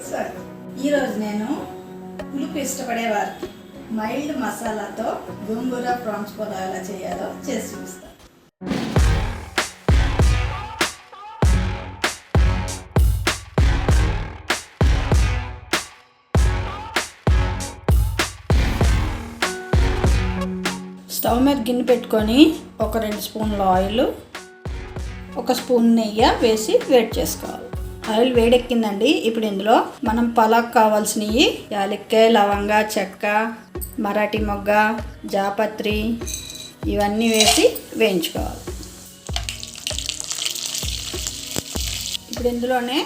స్వాగతం ఈరోజు నేను పులుపు ఇష్టపడే వారికి మైల్డ్ మసాలాతో గోంగూర ప్రాన్స్ పొలావ్ ఎలా చేయాలో చేసి చూపిస్తాను స్టవ్ మీద గిన్నె పెట్టుకొని ఒక రెండు స్పూన్ల ఆయిల్ ఒక స్పూన్ నెయ్యి వేసి వేడి చేసుకోవాలి. ఆయిల్ వేడెక్కిందండి. ఇప్పుడు ఇందులో మనం పలాక్ కావాల్సినవి యాలక్కాయ లవంగ చెక్క మరాఠీ మొగ్గ జాపత్రి ఇవన్నీ వేసి వేయించుకోవాలి. ఇప్పుడు ఇందులోనే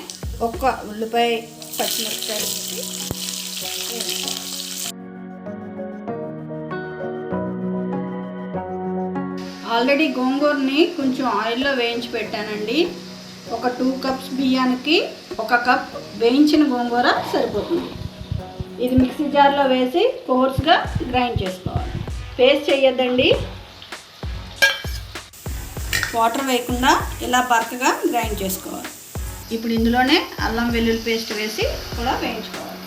ఒక్క ఉల్లిపాయ పచ్చిమిరపకాయ వేసి వేయించుకోవాలి. ఆల్రెడీ గోంగూరని కొంచెం ఆయిల్లో వేయించి పెట్టానండి. ఒక టూ కప్స్ బియ్యానికి ఒక కప్ వేయించిన గోంగూర సరిపోతుంది. ఇది మిక్సీ జార్లో వేసి కోర్స్గా గ్రైండ్ చేసుకోవాలి. పేస్ట్ చేయొద్దండి. వాటర్ వేయకుండా ఇలా బరకగా గ్రైండ్ చేసుకోవాలి. ఇప్పుడు ఇందులోనే అల్లం వెల్లుల్లి పేస్ట్ వేసి కూడా వేయించుకోవాలి.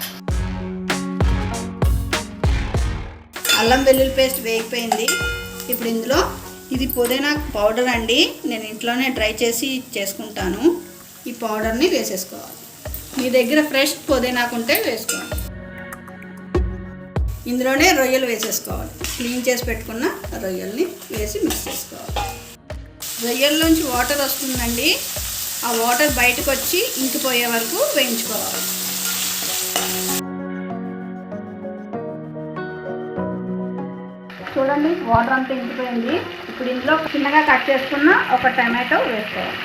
అల్లం వెల్లుల్లి పేస్ట్ వేగిపోయింది. ఇప్పుడు ఇందులో ఇది పుదీనా పౌడర్ అండి. నేను ఇంట్లోనే డ్రై చేసి చేసుకుంటాను. ఈ పౌడర్ని వేసేసుకోవాలి. మీ దగ్గర ఫ్రెష్ పుదీనాకు ఉంటే వేసుకోవాలి ఇందులోనే రొయ్యలు వేసేసుకోవాలి. క్లీన్ చేసి పెట్టుకున్న రొయ్యల్ని వేసి మిక్స్ చేసుకోవాలి. రొయ్యల్లోంచి వాటర్ వస్తుందండి. ఆ వాటర్ బయటకు వచ్చి ఇంకిపోయే వరకు వేయించుకోవాలి. చూడండి వాటర్ అంతా ఇంకిపోయింది. ఇప్పుడు ఇందులో చిన్నగా కట్ చేసుకున్న ఒక టమాటో వేసుకోవాలి.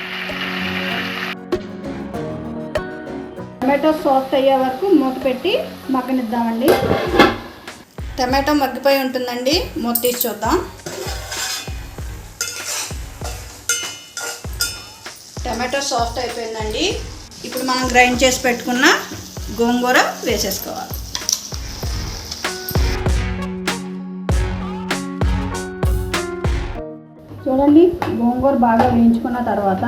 టమాటో సాఫ్ట్ అయ్యే వరకు మూత పెట్టి మగ్గనిద్దామండి. టమాటో మగ్గిపోయి ఉంటుందండి. మూత తీసి చూద్దాం. టమాటో సాఫ్ట్ అయిపోయిందండి. ఇప్పుడు మనం గ్రైండ్ చేసి పెట్టుకున్న గోంగూర వేసేసుకోవాలి. చూడండి గోంగూర బాగా వేయించుకున్న తర్వాత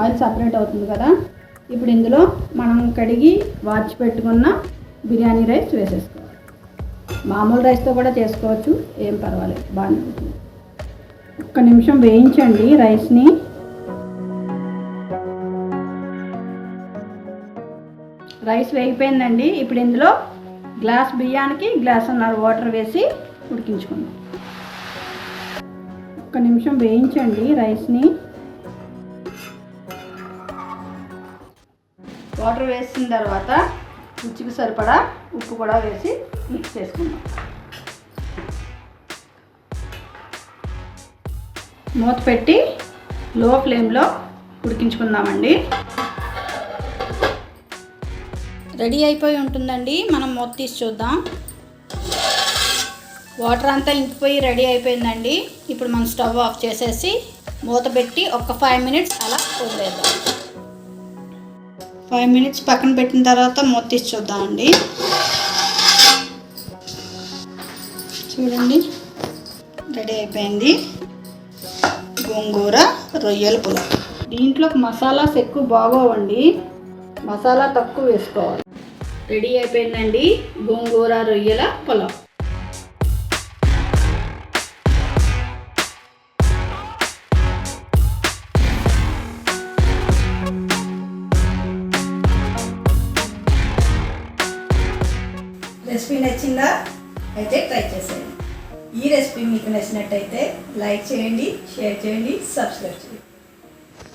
ఆయిల్ సపరేట్ అవుతుంది కదా. ఇప్పుడు ఇందులో మనం కడిగి వాచి పెట్టుకున్న బిర్యానీ రైస్ వేసేసుకోవాలి. మామూలు రైస్తో కూడా చేసుకోవచ్చు ఏం పర్వాలేదు బాగానే ఉంటుంది. ఒక్క నిమిషం వేయించండి రైస్ని. రైస్ వేగిపోయిందండి. ఇప్పుడు ఇందులో గ్లాస్ బియ్యానికి గ్లాస్ అన్నర వాటర్ వేసి ఉడికించుకుందాం. ఒక్క నిమిషం వేయించండి రైస్ని. వాటర్ వేసిన తర్వాత రుచికి సరిపడా ఉప్పు కూడా వేసి మిక్స్ చేసుకుందాం. మూత పెట్టి లో ఫ్లేమ్లో ఉడికించుకుందామండి. రెడీ అయిపోయి ఉంటుందండి. మనం మూత తీసి చూద్దాం. వాటర్ అంతా ఇంకిపోయి రెడీ అయిపోయిందండి. ఇప్పుడు మనం స్టవ్ ఆఫ్ చేసేసి మూత పెట్టి ఒక ఫైవ్ మినిట్స్ అలా వదిలేద్దాం. ఫైవ్ మినిట్స్ పక్కన పెట్టిన తర్వాత మూత తీసి చూద్దామండి చూడండి. రెడీ అయిపోయింది. గోంగూర రొయ్యల పులావ్ దీంట్లో మసాలాస్ ఎక్కువ బాగోవండి. మసాలా తక్కువ వేసుకోవాలి. రెడీ అయిపోయిందండి. గోంగూర రొయ్యల పులావ్ రెసిపీ నచ్చిందా? అయితే ట్రై చేసేయండి. ఈ రెసిపీ మీకు నచ్చినట్టయితే లైక్ చేయండి షేర్ చేయండి సబ్స్క్రైబ్ చేయండి.